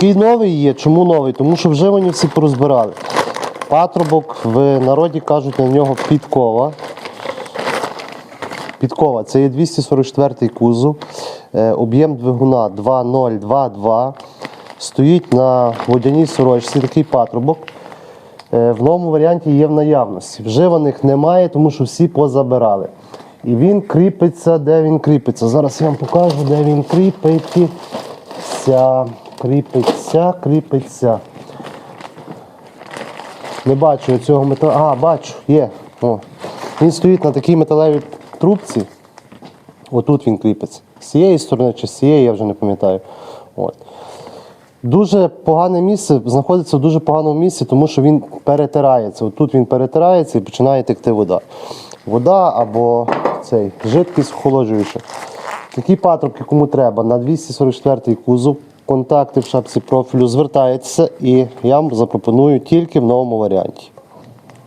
Такий новий є. Чому новий? Тому що вже вони всі порозбирали. Патрубок в народі кажуть на нього підкова. Підкова це є 244-й кузов, е, об'єм двигуна 2.022. Стоїть на водяній сорочці такий патрубок. Е, В новому варіанті є в наявності. Вживаних немає, тому що всі позабирали. І він кріпиться, де він кріпиться. Зараз я вам покажу, де він кріпиться. Кріпиться, кріпиться. Не бачу цього металу. А, бачу, є. О. Він стоїть на такій металевій трубці. Отут він кріпиться. З цієї сторони чи з цієї, я вже не пам'ятаю. От. Дуже погане місце, знаходиться в дуже поганому місці, тому що він перетирається. Отут він перетирається і починає текти вода. Вода або цей жидкість охолоджуюча. Такі патрубки, кому треба, на 244 кузов, контакти в шапці профілю, звертається і я вам запропоную тільки в новому варіанті.